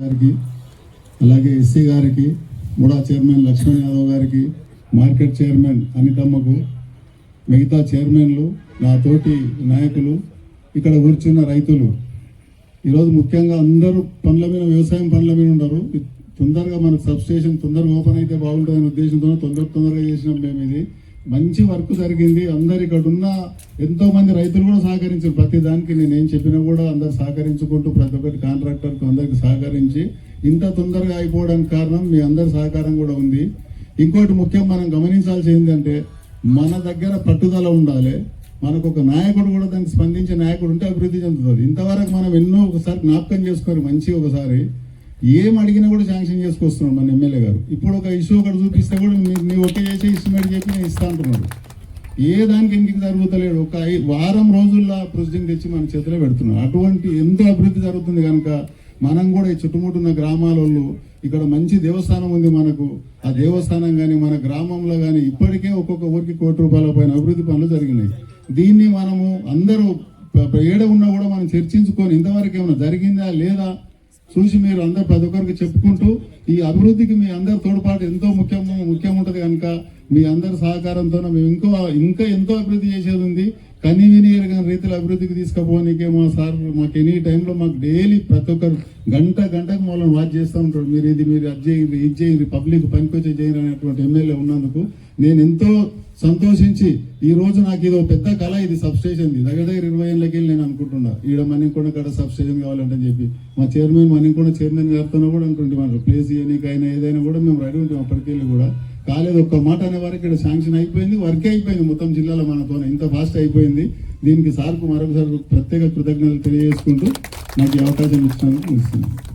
గారికి అలాగే ఎస్సీ గారికి ముడా చైర్మన్ లక్ష్మణ్ యాదవ్ గారికి మార్కెట్ చైర్మన్ అనితమ్మకు మిగతా చైర్మన్లు నా తోటి నాయకులు ఇక్కడ కూర్చున్న రైతులు. ఈరోజు ముఖ్యంగా అందరూ పనుల మీద వ్యవసాయం పనుల మీద ఉన్నారు తొందరగా మనకు సబ్స్టేషన్ తొందరగా ఓపెన్ అయితే బాగుంటుందనే ఉద్దేశంతో తొందర తొందరగా చేసినాం మేము ఇది. మంచి వర్క్ జరిగింది. అందరు ఇక్కడ ఉన్న ఎంతో మంది రైతులు కూడా సహకరించారు. ప్రతి దానికి నేను ఏం చెప్పినా కూడా అందరు సహకరించుకుంటూ ప్రతి ఒక్కటి కాంట్రాక్టర్కి అందరికి సహకరించి ఇంత తొందరగా అయిపోవడానికి కారణం మీ అందరి సహకారం కూడా ఉంది. ఇంకోటి ముఖ్యం మనం గమనించాల్సి ఏంటంటే మన దగ్గర పట్టుదల ఉండాలి. మనకు ఒక నాయకుడు కూడా దానికి స్పందించే నాయకుడు ఉంటే అభివృద్ధి చెందుతుంది ఇంతవరకు మనం ఎన్నో ఒకసారి జ్ఞాపకం చేసుకొని మంచి ఒకసారి ఏం అడిగినా కూడా శాంక్షన్ చేసుకొస్తున్నాడు మన ఎమ్మెల్యే గారు. ఇప్పుడు ఒక ఇష్యూ ఒకటి చూపిస్తే కూడా నీ- నీ ఒకే ఇష్యూ ఇష్టమేటి చెప్పి నేను ఇస్తా అంటున్నాడు. ఏ దానికి ఇంటికి జరుగుతలేడు ఒక వారం రోజుల్లో ప్రొసీడింగ్ తెచ్చి మన చేతిలో పెడుతున్నాడు. అటువంటి ఎంతో అభివృద్ధి జరుగుతుంది కనుక మనం కూడా ఈ చుట్టుముట్టున్న గ్రామాలలో ఇక్కడ మంచి దేవస్థానం ఉంది మనకు. ఆ దేవస్థానం కానీ మన గ్రామంలో కానీ ఇప్పటికే ఒక్కొక్క ఊరికి కోటి రూపాయల పైన అభివృద్ధి పనులు జరిగినాయి. దీన్ని మనము అందరూ ఏడ ఉన్నా కూడా మనం చర్చించుకొని ఇంతవరకు ఏమైనా జరిగిందా లేదా చూసి మీరు అందరు ప్రతి ఒక్కరికి చెప్పుకుంటూ ఈ అభివృద్ధికి మీ అందరి తోడ్పాటు ఎంతో ముఖ్యము ముఖ్యం ఉంటుంది కనుక మీ అందరి సహకారంతో మేము ఇంకో ఇంకా ఎంతో అభివృద్ధి చేసేది ఉంది. కనీ విని రీతిలో అభివృద్ధికి తీసుకుపోనీకే మా సార్ మాకు ఎనీ టైంలో మాకు డైలీ ప్రతి ఒక్కరు గంట గంటకు మమ్మల్ని వాచ్ చేస్తూ ఉంటాడు మీరు ఇది మీరు అది చేయండి ఇది చేయండి పబ్లిక్ పనికొచ్చి చేయండి అనేటువంటి ఎమ్మెల్యే ఉన్నందుకు నేను ఎంతో సంతోషించి ఈ రోజు నాకు ఇది ఒక పెద్ద కళ ఇది సబ్స్టేషన్ దగ్గర దగ్గర ఇరవై ఏళ్ళకి వెళ్ళి నేను అనుకుంటున్నా. ఈడ మణికొండ కాడ సబ్స్టేషన్ కావాలంటే చెప్పి. మా చైర్మన్ మణికొండ చైర్మన్ గారితో కూడా అనుకుంటే ప్లేస్ ఇయనికైనా ఏదైనా కూడా మేము రెడీ ఉంటాం అప్పటికెళ్ళి కూడా. కాలేదు ఒక్క మాట అనే వరకు ఇక్కడ శాంక్షన్ అయిపోయింది వర్కే అయిపోయింది మొత్తం జిల్లాలో మనతో ఇంత ఫాస్ట్ అయిపోయింది. దీనికి సార్కు మరొకసారి ప్రత్యేక కృతజ్ఞతలు తెలియజేసుకుంటూ నాకు ఈ అవకాశం ఇచ్చినందుకు ఇస్తున్నాను.